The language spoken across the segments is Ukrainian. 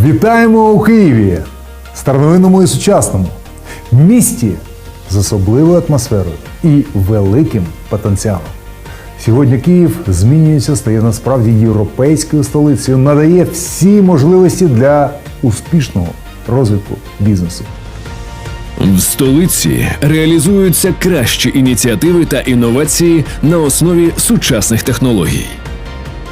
Вітаємо у Києві, старовинному і сучасному, місті з особливою атмосферою і великим потенціалом. Сьогодні Київ змінюється, стає насправді європейською столицею, надає всі можливості для успішного розвитку бізнесу. В столиці реалізуються кращі ініціативи та інновації на основі сучасних технологій.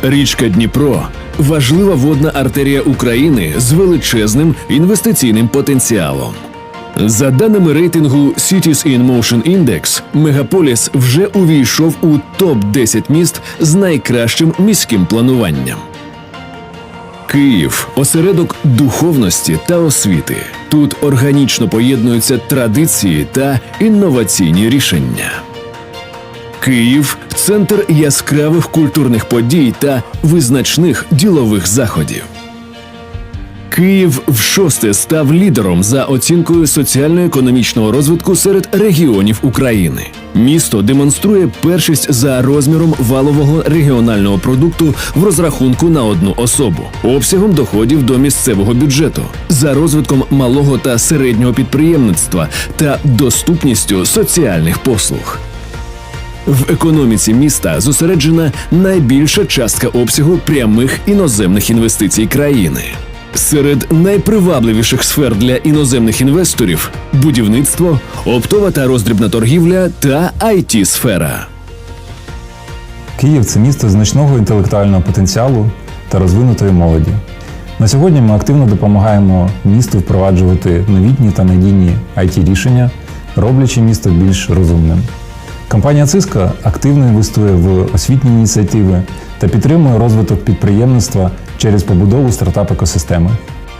Річка Дніпро важлива водна артерія України з величезним інвестиційним потенціалом. За даними рейтингу Cities in Motion Index, Мегаполіс вже увійшов у топ 10 міст з найкращим міським плануванням. Київ осередок духовності та освіти. Тут органічно поєднуються традиції та інноваційні рішення. Київ центр яскравих культурних подій та визначних ділових заходів. Київ вшосте став лідером за оцінкою соціально-економічного розвитку серед регіонів України. Місто демонструє першість за розміром валового регіонального продукту в розрахунку на одну особу, обсягом доходів до місцевого бюджету, за розвитком малого та середнього підприємництва та доступністю соціальних послуг. В економіці міста зосереджена найбільша частка обсягу прямих іноземних інвестицій країни. Серед найпривабливіших сфер для іноземних інвесторів будівництво, оптова та роздрібна торгівля та it сфера Київ це місто значного інтелектуального потенціалу та розвинутої молоді. На сьогодні ми активно допомагаємо місту впроваджувати новітні та надійні it рішення, роблячи місто більш розумним. Компанія Cisco активно інвестує в освітні ініціативи та підтримує розвиток підприємництва через побудову стартап-екосистеми.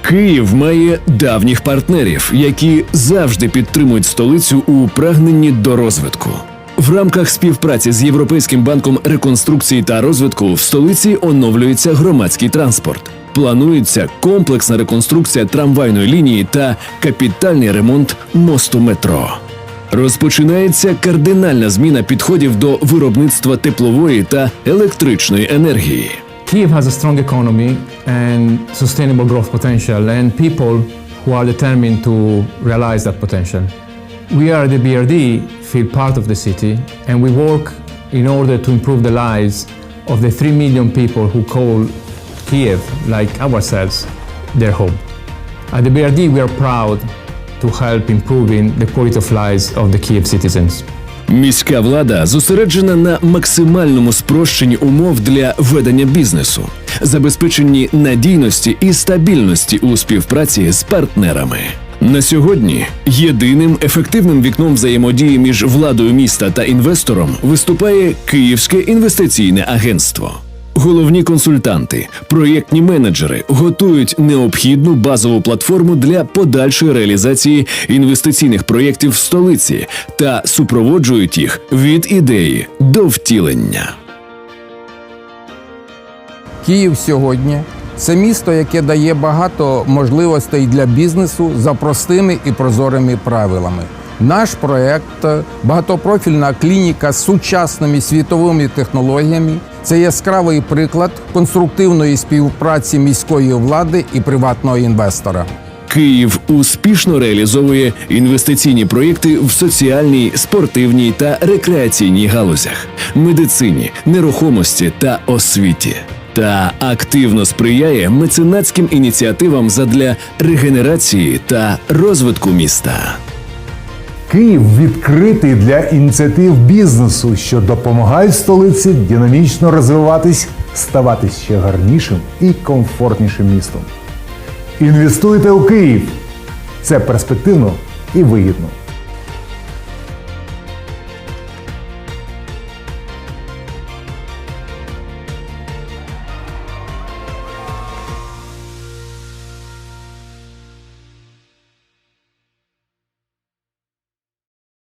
Київ має давніх партнерів, які завжди підтримують столицю у прагненні до розвитку. В рамках співпраці з Європейським банком реконструкції та розвитку в столиці оновлюється громадський транспорт. Планується комплексна реконструкція трамвайної лінії та капітальний ремонт мосту метро. Розпочинається кардинальна зміна підходів до виробництва теплової та електричної енергії. Kiev has a strong economy and sustainable growth potential, and people who are determined to realize that potential. We are the BRD, feel part of the city, and we work in order to improve the lives of the 3 million people who call Kiev, like ourselves, their home. At the BRD, we are proud to help improving the quality of lives of the Kiev citizens. Міська влада зосереджена на максимальному спрощенні умов для ведення бізнесу, забезпеченні надійності і стабільності у співпраці з партнерами. На сьогодні єдиним ефективним вікном взаємодії між владою міста та інвестором виступає Київське інвестиційне агентство. Головні консультанти, проєктні менеджери готують необхідну базову платформу для подальшої реалізації інвестиційних проєктів в столиці та супроводжують їх від ідеї до втілення. Київ сьогодні це місто, яке дає багато можливостей для бізнесу за простими і прозорими правилами. Наш проект багатопрофільна клініка з сучасними світовими технологіями. Це яскравий приклад конструктивної співпраці міської влади і приватного інвестора. Київ успішно реалізовує інвестиційні проєкти в соціальній, спортивній та рекреаційній галузях, медицині, нерухомості та освіті. Та активно сприяє меценатським ініціативам задля регенерації та розвитку міста. Київ відкритий для ініціатив бізнесу, що допомагають столиці динамічно розвиватись, ставати ще гарнішим і комфортнішим містом. Інвестуйте у Київ. Це перспективно і вигідно.